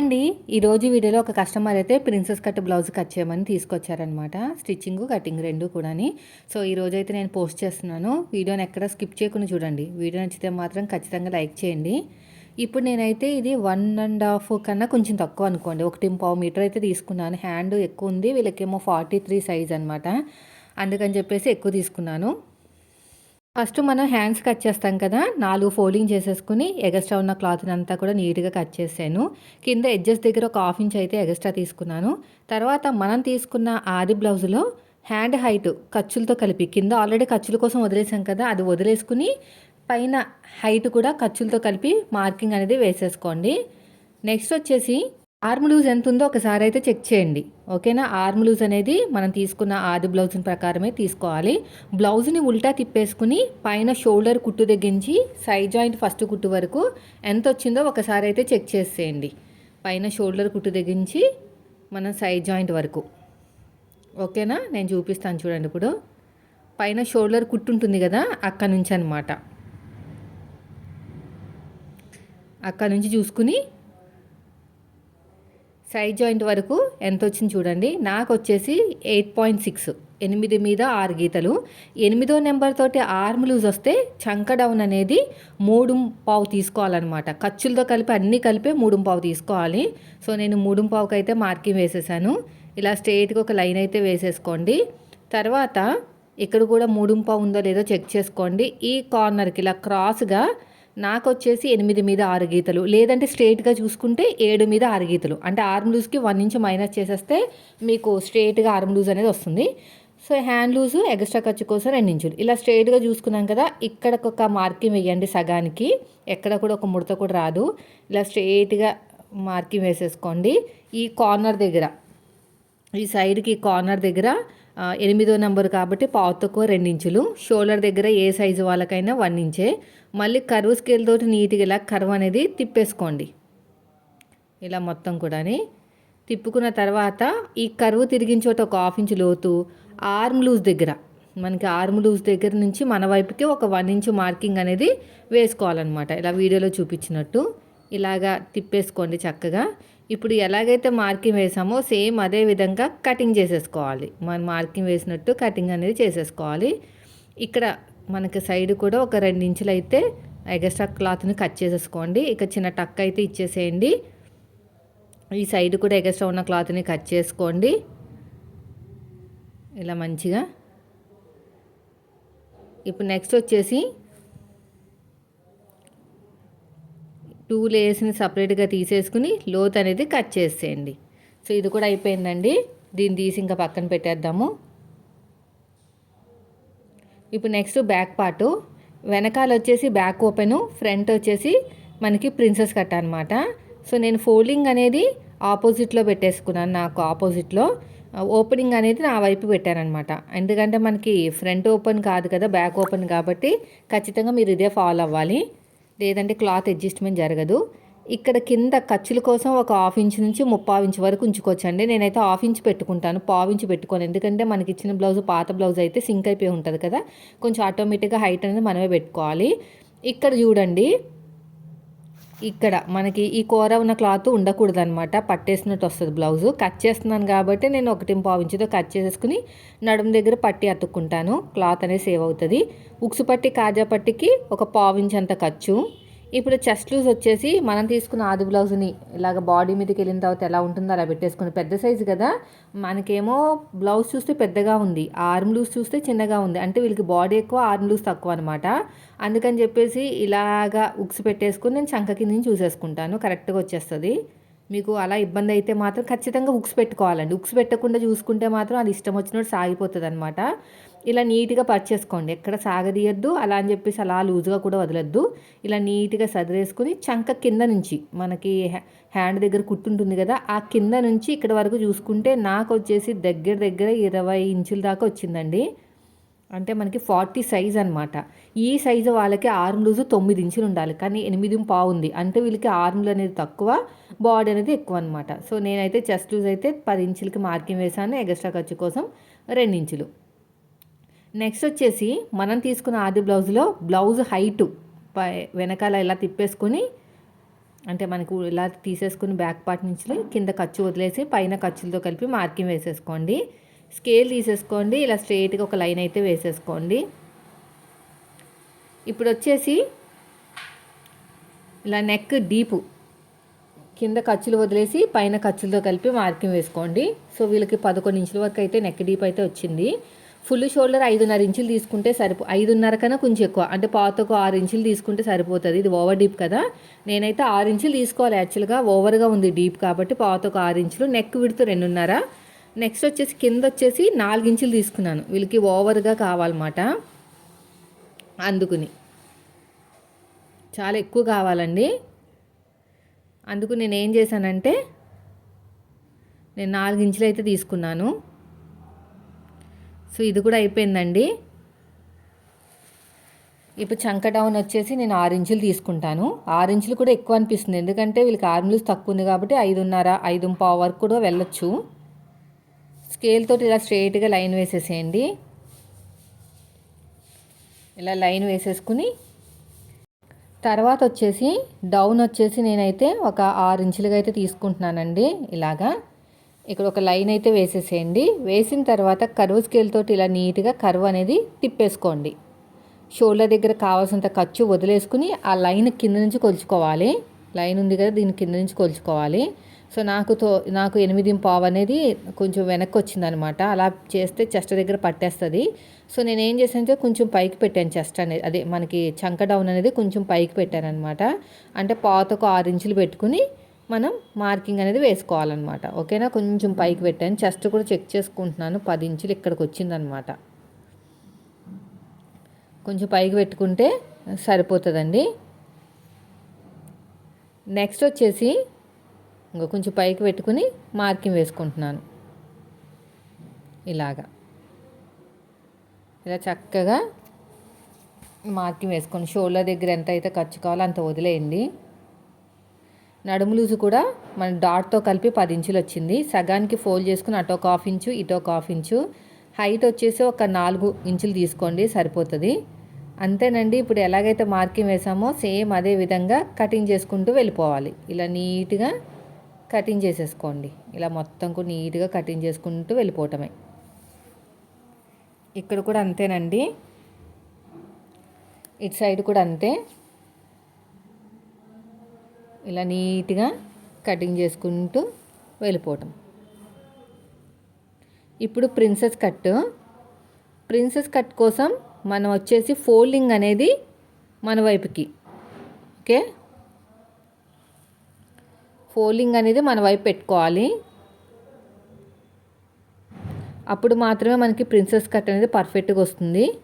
అండి ఈరోజు వీడియోలో ఒక కస్టమర్ అయితే ప్రిన్సెస్ కట్ బ్లౌజ్ కట్ చేయమని తీసుకొచ్చారనమాట స్టిచ్చింగ్ కటింగ్ రెండు కూడాని. సో ఈ రోజు అయితే నేను పోస్ట్ చేస్తున్నాను. వీడియోని ఎక్కడ స్కిప్ చేయకుండా చూడండి. వీడియో నచ్చితే మాత్రం ఖచ్చితంగా లైక్ చేయండి. ఇప్పుడు నేనైతే ఇది వన్ అండ్ హాఫ్ కన్నా కొంచెం తక్కువ అనుకోండి. ఒకటి పావు మీటర్ అయితే తీసుకున్నాను. హ్యాండ్ ఎక్కువ ఉంది. వీళ్ళకేమో ఫార్టీ త్రీ సైజ్ అనమాట అందుకని చెప్పేసి ఎక్కువ తీసుకున్నాను. ఫస్ట్ మనం హ్యాండ్స్ కట్ చేస్తాం కదా నాలుగు ఫోల్డింగ్ చేసేసుకుని ఎగస్ట్రా ఉన్న క్లాత్ని అంతా కూడా నీట్గా కట్ చేసాను కింద ఎడ్జెస్ దగ్గర ఒక హాఫ్ ఇంచ్ అయితే ఎగస్ట్రా తీసుకున్నాను. తర్వాత మనం తీసుకున్న ఆది బ్లౌజ్లో హ్యాండ్ హైట్ ఖర్చులతో కలిపి కింద ఆల్రెడీ ఖర్చుల కోసం వదిలేసాం కదా అది వదిలేసుకుని పైన హైట్ కూడా ఖర్చులతో కలిపి మార్కింగ్ అనేది వేసేసుకోండి. నెక్స్ట్ వచ్చేసి ఆర్మ్ లూజ్ ఎంత ఉందో ఒకసారి అయితే చెక్ చేయండి. ఓకేనా? ఆర్మ్ లూజ్ అనేది మనం తీసుకున్న ఆది బ్లౌజ్ ప్రకారమే తీసుకోవాలి. బ్లౌజ్ని ఉల్టా తిప్పేసుకుని పైన షోల్డర్ కుట్టు దగ్గరించి సైడ్ జాయింట్ ఫస్ట్ కుట్టు వరకు ఎంత వచ్చిందో ఒకసారి అయితే చెక్ చేసేయండి. పైన షోల్డర్ కుట్టు దగ్గరించి మన సైడ్ జాయింట్ వరకు. ఓకేనా? నేను చూపిస్తాను చూడండి ఇప్పుడు. పైన షోల్డర్ కుట్టు ఉంటుంది కదా అక్కడ నుంచి అనమాట అక్కడ నుంచి చూసుకుని సైడ్ జాయింట్ వరకు ఎంత వచ్చింది చూడండి. నాకు వచ్చేసి ఎయిట్ పాయింట్ సిక్స్ ఎనిమిది మీద ఆరు గీతలు. ఎనిమిదో నెంబర్ తోటి ఆర్మ్ లూజ్ వస్తే చంక డౌన్ అనేది మూడు పావు తీసుకోవాలన్నమాట. ఖర్చులతో కలిపి అన్నీ కలిపే మూడు పావు తీసుకోవాలి. సో నేను మూడు పావుకి అయితే మార్కింగ్ వేసేసాను. ఇలా స్ట్రేట్గా ఒక లైన్ అయితే వేసేసుకోండి. తర్వాత ఇక్కడ కూడా మూడు పావు ఉందో లేదో చెక్ చేసుకోండి. ఈ కార్నర్కి ఇలా క్రాస్గా నాకు వచ్చేసి ఎనిమిది మీద ఆరు గీతలు. లేదంటే స్ట్రేట్గా చూసుకుంటే ఏడు మీద ఆరు గీతలు. అంటే ఆర్మ్ లూజ్కి వన్ ఇంచ్ మైనస్ చేసేస్తే మీకు స్ట్రేట్గా ఆర్మ్ లూజ్ అనేది వస్తుంది. సో హ్యాండ్ లూజు ఎక్స్ట్రా ఖర్చు కోసం రెండు ఇంచులు. ఇలా స్ట్రేట్గా చూసుకున్నాం కదా ఇక్కడ ఒక మార్కింగ్ వేయండి సగానికి. ఎక్కడ కూడా ఒక ముడత కూడా రాదు. ఇలా స్ట్రేట్గా మార్కింగ్ వేసేసుకోండి. ఈ కార్నర్ దగ్గర ఈ సైడ్కి కార్నర్ దగ్గర ఎనిమిదో నెంబర్ కాబట్టి పావు తక్కువ ఇంచులు షోల్డర్ దగ్గర ఏ సైజు వాళ్ళకైనా వన్ ఇంచే. మళ్ళీ కరువు స్కేల్ తోటి నీట్గా ఇలా కరువు అనేది తిప్పేసుకోండి. ఇలా మొత్తం కూడా తిప్పుకున్న తర్వాత ఈ కరువు తిరిగిన చోట ఒక హాఫ్ ఇంచు లోతు ఆర్మ్ లూజ్ దగ్గర. మనకి ఆర్మ్ లూజ్ దగ్గర నుంచి మన వైపుకి ఒక వన్ ఇంచ్ మార్కింగ్ అనేది వేసుకోవాలన్నమాట. ఇలా వీడియోలో చూపించినట్టు. ఇలాగా తిప్పేసుకోండి చక్కగా. ఇప్పుడు ఎలాగైతే మార్కింగ్ వేసామో సేమ్ అదే విధంగా కటింగ్ చేసేసుకోవాలి. మనం మార్కింగ్ వేసినట్టు కటింగ్ అనేది చేసేసుకోవాలి. ఇక్కడ మనకి సైడ్ కూడా ఒక రెండు ఇంచులు అయితే ఎగస్ట్రా క్లాత్ని కట్ చేసేసుకోండి. ఇక చిన్న టక్ అయితే ఇచ్చేసేయండి. ఈ సైడ్ కూడా ఎగస్ట్రా ఉన్న క్లాత్ని కట్ చేసుకోండి. ఇలా మంచిగా. ఇప్పుడు నెక్స్ట్ వచ్చేసి టూ లేయర్స్ని సపరేట్గా తీసేసుకుని లోత్ అనేది కట్ చేసేయండి. సో ఇది కూడా అయిపోయిందండి. దీన్ని తీసి ఇంకా పక్కన పెట్టేద్దాము. ఇప్పుడు నెక్స్ట్ బ్యాక్ పార్టు. వెనకాల వచ్చేసి బ్యాక్ ఓపెను ఫ్రంట్ వచ్చేసి మనకి ప్రిన్సెస్ కట్ అనమాట సో నేను ఫోల్డింగ్ అనేది ఆపోజిట్లో పెట్టేసుకున్నాను నాకు ఆపోజిట్లో. ఓపెనింగ్ అనేది నా వైపు పెట్టానమాట ఎందుకంటే మనకి ఫ్రంట్ ఓపెన్ కాదు కదా బ్యాక్ ఓపెన్ కాబట్టి ఖచ్చితంగా మీరు ఇదే ఫాలో అవ్వాలి. లేదంటే క్లాత్ అడ్జస్ట్మెంట్ జరగదు. ఇక్కడ కింద ఖర్చుల కోసం ఒక హాఫ్ ఇంచ్ నుంచి ముప్పావు ఇంచ్ వరకు ఉంచుకోవచ్చండి. నేనైతే హాఫ్ ఇంచ్ పెట్టుకుంటాను పావు ఇంచ్ పెట్టుకోను. ఎందుకంటే మనకి ఇచ్చిన బ్లౌజ్ పాత బ్లౌజ్ అయితే సింక్ అయిపోయి ఉంటుంది కదా. కొంచెం ఆటోమేటిక్గా హైట్ అనేది మనమే పెట్టుకోవాలి. ఇక్కడ చూడండి ఇక్కడ మనకి ఈ కూర ఉన్న క్లాత్ ఉండకూడదు అనమాట పట్టేసినట్టు వస్తుంది బ్లౌజు. కట్ చేస్తున్నాను కాబట్టి నేను ఒకటి పావించుతో కట్ చేసేసుకుని నడుము దగ్గర పట్టి అతుక్కుంటాను. క్లాత్ అనేది సేవ్ అవుతుంది. ఉక్సు పట్టి కాజా పట్టికి ఒక పావించి అంత ఖర్చు. ఇప్పుడు చెస్ట్ లూజ్ వచ్చేసి మనం తీసుకున్న ఆది బ్లౌజ్ని ఇలాగ బాడీ మీదకి వెళ్ళిన తర్వాత ఎలా ఉంటుందో అలా పెట్టేసుకుని పెద్ద సైజు కదా. మనకేమో బ్లౌజ్ చూస్తే పెద్దగా ఉంది. ఆర్మ్ లూజ్ చూస్తే చిన్నగా ఉంది. అంటే వీళ్ళకి బాడీ ఎక్కువ ఆర్మ్ లూజ్ తక్కువ అనమాట అందుకని చెప్పేసి ఇలాగా ఉక్స్ పెట్టేసుకుని నేను చంక కింద నుంచి చూసేసుకుంటాను. కరెక్ట్గా వచ్చేస్తుంది. మీకు అలా ఇబ్బంది అయితే మాత్రం ఖచ్చితంగా ఉక్స్ పెట్టుకోవాలండి. ఉక్స్ పెట్టకుండా చూసుకుంటే మాత్రం అది ఇష్టం వచ్చినట్టు సాగిపోతుంది అనమాట ఇలా నీట్గా పర్చేసుకోండి ఎక్కడ సాగదీయద్దు. అలా అని చెప్పేసి అలా లూజ్గా కూడా వదలద్దు. ఇలా నీట్గా సదిరేసుకుని చంక కింద నుంచి మనకి హ్యాండ్ దగ్గర కుట్టుంటుంది కదా ఆ కింద నుంచి ఇక్కడ వరకు చూసుకుంటే నాకు వచ్చేసి దగ్గర దగ్గర ఇరవై ఇంచుల దాకా వచ్చిందండి. అంటే మనకి ఫార్టీ సైజ్ అనమాట ఈ సైజు వాళ్ళకి ఆర్మ్ లూజు తొమ్మిది ఇంచులు ఉండాలి. కానీ ఎనిమిది పావుంది అంటే వీళ్ళకి ఆర్మ్లు అనేది తక్కువ బాడీ అనేది ఎక్కువ అనమాట సో నేనైతే చెస్ట్ లూజ్ అయితే పది ఇంచులకి మార్కింగ్ వేసాను. ఎగస్ట్రా ఖర్చు కోసం రెండు ఇంచులు. నెక్స్ట్ వచ్చేసి మనం తీసుకున్న ఆది బ్లౌజ్లో బ్లౌజ్ హైటు వెనకాల ఇలా తిప్పేసుకొని అంటే మనకు ఇలా తీసేసుకుని బ్యాక్ పార్ట్ నుంచి కింద ఖర్చు వదిలేసి పైన ఖర్చులతో కలిపి మార్కింగ్ వేసేసుకోండి. స్కేల్ తీసేసుకోండి ఇలా స్ట్రెయిట్గా ఒక లైన్ అయితే వేసేసుకోండి. ఇప్పుడు వచ్చేసి ఇలా నెక్ డీపు కింద ఖర్చులు వదిలేసి పైన ఖర్చులతో కలిపి మార్కింగ్ వేసుకోండి. సో వీళ్ళకి పదకొండు ఇంచుల వరకు అయితే నెక్ డీప్ అయితే వచ్చింది. ఫుల్ షోల్డర్ ఐదున్నర ఇంచులు తీసుకుంటే సరిపో ఐదున్నర కన్నా కొంచెం ఎక్కువ. అంటే పాతకు ఆరు ఇంచులు తీసుకుంటే సరిపోతుంది. ఇది ఓవర్ డీప్ కదా. నేనైతే ఆరు ఇంచులు తీసుకోవాలి. యాక్చువల్గా ఓవర్గా ఉంది డీప్ కాబట్టి పాతకు ఆరు ఇంచులు నెక్ విడుతూ రెండున్నర. నెక్స్ట్ వచ్చేసి కింద వచ్చేసి నాలుగు ఇంచులు తీసుకున్నాను. వీళ్ళకి ఓవర్గా కావాలన్నమాట. అందుకుని. చాలా ఎక్కువ కావాలండి. అందుకు నేను ఏం చేశానంటే నేను నాలుగు ఇంచులు అయితే తీసుకున్నాను. సో ఇది కూడా అయిపోయిందండి. ఇప్పుడు చంక డౌన్ వచ్చేసి నేను ఆరు ఇంచులు తీసుకుంటాను. ఆరు ఇంచులు కూడా ఎక్కువ అనిపిస్తుంది. ఎందుకంటే వీళ్ళకి ఆర్మ్లూస్ తక్కువ ఉంది కాబట్టి ఐదున్నర ఐదు పావు వరకు కూడా వెళ్ళొచ్చు. స్కేల్ తోటి ఇలా స్ట్రైట్గా లైన్ వేసేసేయండి. ఇలా లైన్ వేసేసుకుని తర్వాత వచ్చేసి డౌన్ వచ్చేసి నేనైతే ఒక ఆరు ఇంచులుగా అయితే తీసుకుంటున్నానండి ఇలాగా. ఇక్కడ ఒక లైన్ అయితే వేసేసేయండి. వేసిన తర్వాత కరువు స్కేల్ తోటి ఇలా నీట్గా కరువు అనేది తిప్పేసుకోండి. షోల్డర్ దగ్గర కావాల్సినంత ఖర్చు వదిలేసుకుని ఆ లైన్ కింద నుంచి కొలుచుకోవాలి. లైన్ ఉంది కదా దీని కింద నుంచి కొలుచుకోవాలి. సో నాకు తో నాకు ఎనిమిది పావు అనేది కొంచెం వెనక్కి వచ్చిందనమాట. అలా చేస్తే చెస్ట్ దగ్గర పట్టేస్తుంది. సో నేను ఏం చేశానంటే కొంచెం పైకి పెట్టాను చెస్ట్ అనేది అదే మనకి చంక డౌన్ అనేది కొంచెం పైకి పెట్టాను అనమాట అంటే పాతకు ఆరు ఇంచులు పెట్టుకుని మనం మార్కింగ్ అనేది వేసుకోవాలన్నమాట. ఓకేనా? కొంచెం పైకి పెట్టాను. చెస్ట్ కూడా చెక్ చేసుకుంటున్నాను. పది ఇంచులు ఇక్కడికి వచ్చిందనమాట కొంచెం పైకి పెట్టుకుంటే సరిపోతుందండి. నెక్స్ట్ వచ్చేసి ఇంకా కొంచెం పైకి పెట్టుకుని మార్కింగ్ వేసుకుంటున్నాను. ఇలాగా. ఇలా చక్కగా మార్కింగ్ వేసుకోండి. షోల్డర్ దగ్గర ఎంత అయితే ఖర్చు కావాలో అంత వదిలేయండి. నడుము లూజు కూడా మన డాట్తో కలిపి పది ఇంచులు వచ్చింది. సగానికి ఫోల్డ్ చేసుకుని అటో ఒక హాఫ్ ఇంచు ఇటో ఒక హాఫ్ ఇంచు. హైట్ వచ్చేసి ఒక నాలుగు ఇంచులు తీసుకోండి సరిపోతుంది. అంతేనండి ఇప్పుడు ఎలాగైతే మార్కింగ్ వేసామో సేమ్ అదే విధంగా కటింగ్ చేసుకుంటూ వెళ్ళిపోవాలి. ఇలా నీట్గా కటింగ్ చేసేసుకోండి. ఇలా మొత్తం కూడా నీట్గా కటింగ్ చేసుకుంటూ వెళ్ళిపోవటమే. ఇక్కడ కూడా అంతేనండి. ఇటు సైడ్ కూడా అంతే. ఇలా నీట్గా కటింగ్ చేసుకుంటూ వెళ్ళిపోవటం. ఇప్పుడు ప్రిన్సెస్ కట్. ప్రిన్సెస్ కట్ కోసం మనం వచ్చేసి ఫోల్డింగ్ అనేది మన వైపుకి. ఓకే? ఫోల్డింగ్ అనేది మన వైపు పెట్టుకోవాలి. అప్పుడు మాత్రమే మనకి ప్రిన్సెస్ కట్ అనేది పర్ఫెక్ట్గా వస్తుంది.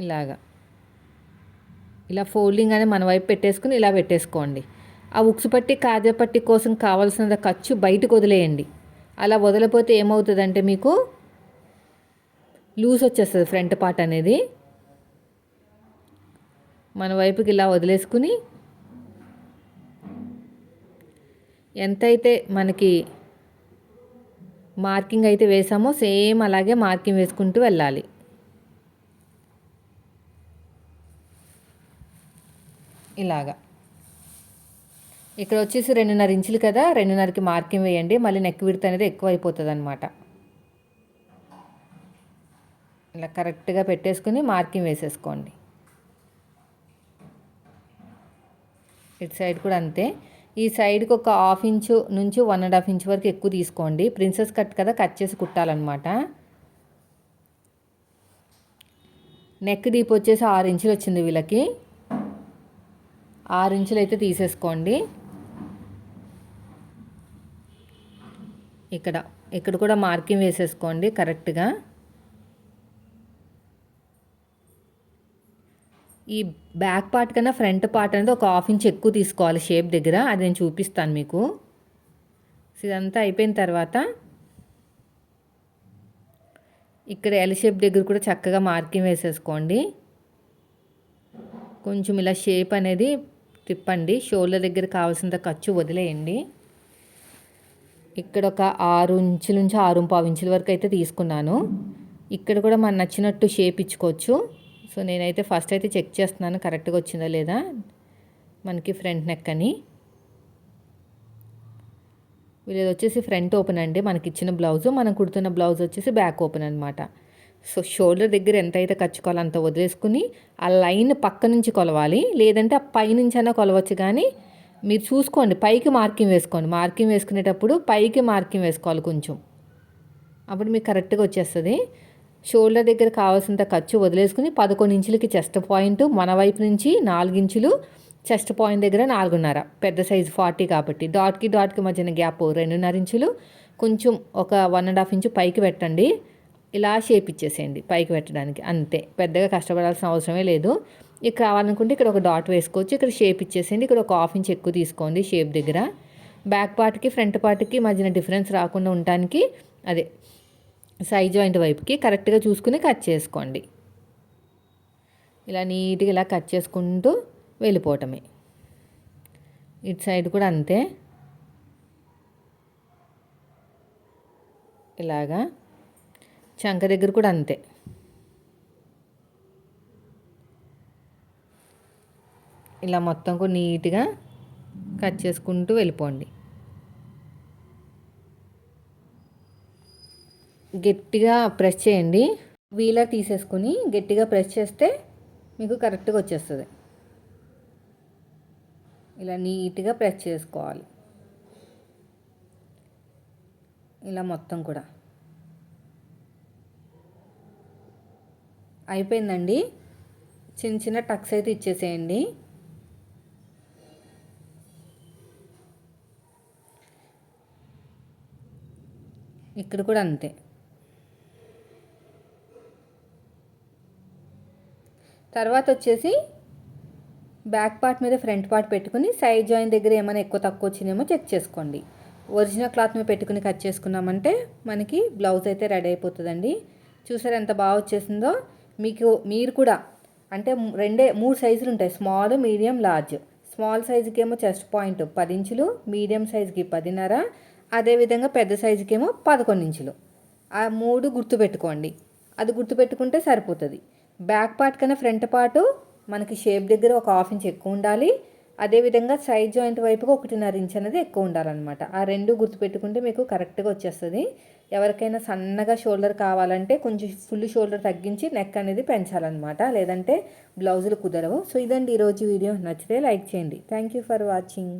ఇలాగా. ఇలా ఫోల్డింగ్ అనేది మన వైపు పెట్టేసుకుని ఇలా పెట్టేసుకోండి. ఆ ఉక్సు పట్టి కాజా పట్టి కోసం కావాల్సిన ఖర్చు బయటకు వదిలేయండి. అలా వదిలిపోతే ఏమవుతుందంటే మీకు లూజ్ వచ్చేస్తుంది ఫ్రంట్ పార్ట్ అనేది. మన వైపుకి ఇలా వదిలేసుకుని ఎంతైతే మనకి మార్కింగ్ అయితే వేసామో సేమ్ అలాగే మార్కింగ్ వేసుకుంటూ వెళ్ళాలి. ఇలాగా. ఇక్కడ వచ్చేసి రెండున్నర ఇంచులు కదా రెండున్నరకి మార్కింగ్ వేయండి మళ్ళీ నెక్ విడత అనేది ఎక్కువ అయిపోతుంది అనమాట ఇలా కరెక్ట్గా పెట్టేసుకుని మార్కింగ్ వేసేసుకోండి. ఇటు సైడ్ కూడా అంతే. ఈ సైడ్కి ఒక హాఫ్ ఇంచు నుంచి వన్ అండ్ హాఫ్ ఇంచ్ వరకు ఎక్కువ తీసుకోండి. ప్రిన్సెస్ కట్ కదా కట్ చేసి కుట్టాలన్నమాట. నెక్ డీప్ వచ్చేసి ఆరు ఇంచులు వచ్చింది వీళ్ళకి. ఆరు ఇంచులు అయితే తీసేసుకోండి. ఇక్కడ ఇక్కడ కూడా మార్కింగ్ వేసేసుకోండి కరెక్ట్గా. ఈ బ్యాక్ పార్ట్ కన్నా ఫ్రంట్ పార్ట్ అనేది ఒక హాఫ్ ఇంచ్ ఎక్కువ తీసుకోవాలి షేప్ దగ్గర. అది నేను చూపిస్తాను మీకు. ఇదంతా అయిపోయిన తర్వాత ఇక్కడ ఎల్ షేప్ దగ్గర కూడా చక్కగా మార్కింగ్ వేసేసుకోండి. కొంచెం ఇలా షేప్ అనేది తిప్పండి. షోల్డర్ దగ్గర కావాల్సినంత ఖర్చు వదిలేయండి. ఇక్కడ ఒక ఆరు ఇంచుల నుంచి ఆరు పావు ఇంచుల వరకు అయితే తీసుకున్నాను. ఇక్కడ కూడా మన నచ్చినట్టు షేప్ ఇచ్చుకోవచ్చు. సో నేనైతే ఫస్ట్ అయితే చెక్ చేస్తున్నాను కరెక్ట్గా వచ్చిందా లేదా. మనకి ఫ్రంట్ నెక్ అని. వీళ్ళది వచ్చేసి ఫ్రంట్ ఓపెన్ అండి. మనకి ఇచ్చిన బ్లౌజ్ మనం కుడుతున్న బ్లౌజ్ వచ్చేసి బ్యాక్ ఓపెన్ అనమాట సో షోల్డర్ దగ్గర ఎంత అయితే ఖర్చుకోవాలో అంత వదిలేసుకుని ఆ లైన్ పక్క నుంచి కొలవాలి. లేదంటే ఆ పై నుంచి అయినా కొలవచ్చు కానీ మీరు చూసుకోండి పైకి మార్కింగ్ వేసుకోండి. మార్కింగ్ వేసుకునేటప్పుడు పైకి మార్కింగ్ వేసుకోవాలి కొంచెం. అప్పుడు మీకు కరెక్ట్గా వచ్చేస్తుంది. షోల్డర్ దగ్గర కావాల్సినంత ఖర్చు వదిలేసుకుని పదకొండు ఇంచులకి చెస్ట్ పాయింట్ మన వైపు నుంచి నాలుగు ఇంచులు చెస్ట్ పాయింట్ దగ్గర నాలుగున్నర. పెద్ద సైజు ఫార్టీ కాబట్టి. డాట్కి డాట్కి మధ్యన గ్యాప్ రెండున్నర ఇంచులు. కొంచెం ఒక వన్ అండ్ హాఫ్ ఇంచు పైకి పెట్టండి. ఇలా షేప్ ఇచ్చేసేయండి పైకి పెట్టడానికి. అంతే. పెద్దగా కష్టపడాల్సిన అవసరమే లేదు. ఇక కావాలనుకుంటే ఇక్కడ ఒక డాట్ వేసుకోవచ్చు. ఇక్కడ షేప్ ఇచ్చేసేయండి. ఇక్కడ ఒక హాఫ్ ఇంచ్ ఎక్కువ తీసుకోండి షేప్ దగ్గర. బ్యాక్ పార్ట్కి ఫ్రంట్ పార్ట్కి మధ్యన డిఫరెన్స్ రాకుండా ఉండటానికి అదే సైజ్ జాయింట్ వైపుకి కరెక్ట్గా చూసుకుని కట్ చేసుకోండి. ఇలా నీట్గా ఇలా కట్ చేసుకుంటూ వెళ్ళిపోవటమే. ఇటు సైడ్ కూడా అంతే. ఇలాగా చంక దగ్గర కూడా అంతే. ఇలా మొత్తం కూడా నీట్గా కట్ చేసుకుంటూ వెళ్ళిపోండి. గట్టిగా ప్రెస్ చేయండి. వీలర్ తీసేసుకొని గట్టిగా ప్రెస్ చేస్తే మీకు కరెక్ట్గా వచ్చేస్తుంది. ఇలా నీట్గా ప్రెస్ చేసుకోవాలి. ఇలా మొత్తం కూడా. అయిపోయిందండి. చిన్న చిన్న టక్స్ అయితే ఇచ్చేసేయండి. ఇక్కడ కూడా అంతే. తర్వాత వచ్చేసి బ్యాక్ పార్ట్ మీద ఫ్రంట్ పార్ట్ పెట్టుకుని సైడ్ జాయిన్ దగ్గర ఏమైనా ఎక్కువ తక్కువ వచ్చిందేమో చెక్ చేసుకోండి. ఒరిజినల్ క్లాత్ మీద పెట్టుకుని కట్ చేసుకున్నామంటే మనకి బ్లౌజ్ అయితే రెడీ అయిపోతుందండి. చూసారు ఎంత బాగా వచ్చేసిందో? మీకు మీరు కూడా అంటే రెండే మూడు సైజులు ఉంటాయి. Small medium large. స్మాల్ సైజుకి ఏమో చెస్ట్ పాయింట్ పది ఇంచులు మీడియం సైజుకి పదిన్నర అదేవిధంగా పెద్ద సైజుకి ఏమో పదకొండు ఇంచులు. ఆ మూడు గుర్తుపెట్టుకోండి. అది గుర్తుపెట్టుకుంటే సరిపోతుంది. బ్యాక్ పార్ట్ కన్నా ఫ్రంట్ పార్టు మనకి షేప్ దగ్గర ఒక హాఫ్ ఇంచ్ ఎక్కువ ఉండాలి. అదేవిధంగా సైడ్ జాయింట్ వైపుగా ఒకటిన్నర ఇంచ్ అనేది ఎక్కువ ఉండాలన్నమాట. ఆ రెండు గుర్తుపెట్టుకుంటే మీకు కరెక్ట్గా వచ్చేస్తుంది. ఎవరికైనా సన్నగా షోల్డర్ కావాలంటే కొంచెం ఫుల్ షోల్డర్ తగ్గించి నెక్ అనేది పెంచాలన్నమాట. లేదంటే బ్లౌజులు కుదరవు. సో ఇదండి ఈరోజు వీడియో. నచ్చితే లైక్ చేయండి. Thank you for watching.